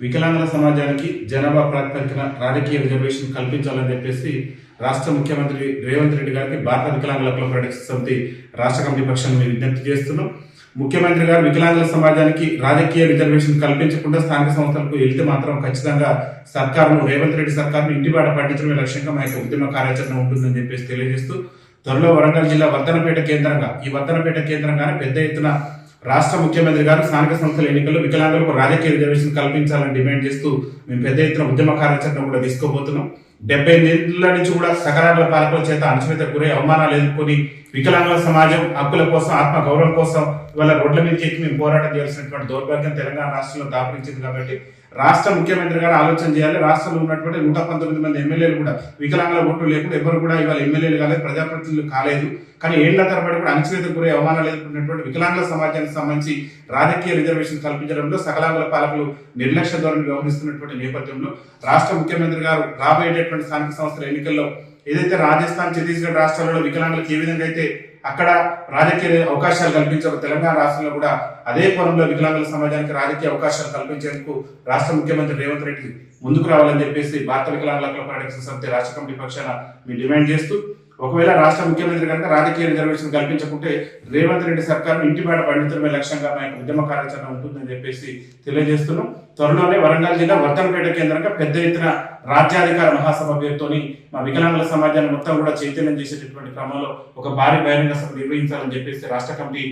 వికలాంగుల సమాజానికి జనాభా ప్రాతిపదికన రాజకీయ రిజర్వేషన్ కల్పించాలని చెప్పేసి రాష్ట్ర ముఖ్యమంత్రి రేవంత్ రెడ్డి గారికి భారత వికలాంగుల క్లబ్ పరిరక్షణ సమితి రాష్ట్ర కమిటీ పక్షాన్ని మేము విజ్ఞప్తి చేస్తున్నాం. ముఖ్యమంత్రి గారు వికలాంగుల సమాజానికి రాజకీయ రిజర్వేషన్ కల్పించకుండా స్థానిక సంస్థలకు వెళ్తే మాత్రం ఖచ్చితంగా సర్కారును రేవంత్ రెడ్డి సర్కారును ఇంటిబాట పట్టించడమే లక్ష్యంగా మా యొక్క ఉద్యమ కార్యాచరణ ఉంటుందని చెప్పేసి తెలియజేస్తూ త్వరలో వరంగల్ జిల్లా వర్ధనపేట కేంద్రంగా ఈ వర్ధనపేట కేంద్రంగానే పెద్ద ఎత్తున రాష్ట్ర ముఖ్యమంత్రి గారు స్థానిక సంస్థల ఎన్నికల్లో వికలాంగులకు రాజకీయ రిజర్వేషన్ కల్పించాలని డిమాండ్ చేస్తూ మేము పెద్ద ఎత్తున ఉద్యమ కార్యాచరణ కూడా తీసుకోబోతున్నాం. డెబ్బై ఎనిమిదిల నుంచి కూడా సకరాల పాలకుల చేత అణచివేత గురై అవమానాలు ఎదుర్కొని వికలాంగుల సమాజం హక్కుల కోసం ఆత్మ గౌరవం కోసం ఇవాళ రోడ్ల మీద ఎక్కి మేము పోరాటం చేయాల్సినటువంటి దౌర్భాగ్యం తెలంగాణ రాష్ట్రంలో దాపరించింది కాబట్టి రాష్ట్ర ముఖ్యమంత్రి గారు ఆలోచన చేయాలి. రాష్ట్రంలో ఉన్నటువంటి నూట పంతొమ్మిది మంది ఎమ్మెల్యేలు కూడా వికలాంగుల ఓట్లు లేకుండా ఎవరు కూడా ఇవాళ ఎమ్మెల్యేలు కాలేదు ప్రజాప్రతినిధులు కాలేదు. కానీ ఏళ్ళ తరబడి కూడా అణచివేత గురై అవమానాలు ఎదుర్కొన్నటువంటి వికలాంగుల సమాజానికి సంబంధించి రాజకీయ రిజర్వేషన్ కల్పించడంలో సకలాంగుల పాలకులు నిర్లక్ష్య ధోరణి వ్యవహరిస్తున్నటువంటి నేపథ్యంలో రాష్ట్ర ముఖ్యమంత్రి గారు రాబోయేటటువంటి స్థానిక సంస్థల ఎన్నికల్లో ఏదైతే రాజస్థాన్ ఛత్తీస్గఢ్ రాష్ట్రాలలో వికలాంగులకు ఏ విధంగా అయితే అక్కడ రాజకీయ అవకాశాలు కల్పించారు తెలంగాణ రాష్ట్రంలో కూడా అదే కోణంలో వికలాంగుల సమాజానికి రాజకీయ అవకాశాలు కల్పించేందుకు రాష్ట్ర ముఖ్యమంత్రి రేవంత్ రెడ్డి ముందుకు రావాలని చెప్పేసి భారత వికలాంగుల హక్కుల పరిరక్షణ సమితి రాష్ట్ర కమిటీ పక్షాన మీ డిమాండ్ చేస్తూ ఒకవేళ రాష్ట్ర ముఖ్యమంత్రి కనుక రాజకీయ రిజర్వేషన్ కల్పించకుంటే రేవంత్ రెడ్డి సర్కార్ ఇంటిబేట పండించడమే లక్ష్యంగా మా యొక్క ఉద్యమ కార్యాచరణ ఉంటుందని చెప్పేసి తెలియజేస్తున్నాం. త్వరలోనే వరంగల్ జిల్లా వర్ధనపేట కేంద్రంగా పెద్ద ఎత్తున రాజ్యాధికార మహాసభ పేరుతోని మా వికలాంగుల సమాజాన్ని మొత్తం కూడా చైతన్యం చేసేటటువంటి క్రమంలో ఒక భారీ బహిరంగ సభ నిర్వహించాలని చెప్పేసి రాష్ట్ర కమిటీ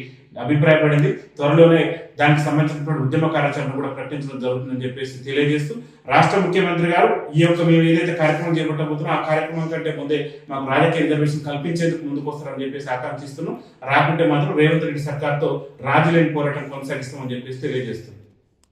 అభిప్రాయపడింది. త్వరలోనే దానికి సంబంధించినటువంటి ఉద్యమ కార్యాచరణ కూడా ప్రకటించడం జరుగుతుందని చెప్పేసి తెలియజేస్తూ రాష్ట్ర ముఖ్యమంత్రి గారు ఈ యొక్క మేము ఏదైతే కార్యక్రమం చేపట్టబోతున్నాం ఆ కార్యక్రమం కంటే ముందే మాకు రాజకీయ రిజర్వేషన్ కల్పించేందుకు ముందుకు వస్తారని చెప్పేసి ఆకాంక్షిస్తున్నాం. రాకుంటే మాత్రం రేవంత్ రెడ్డి సర్కార్తో రాజులేని పోరాటం కొనసాగిస్తామని చెప్పేసి తెలియజేస్తున్నాం.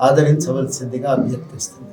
ఆదరించవలసిందిగా అభ్యర్థిస్తుంది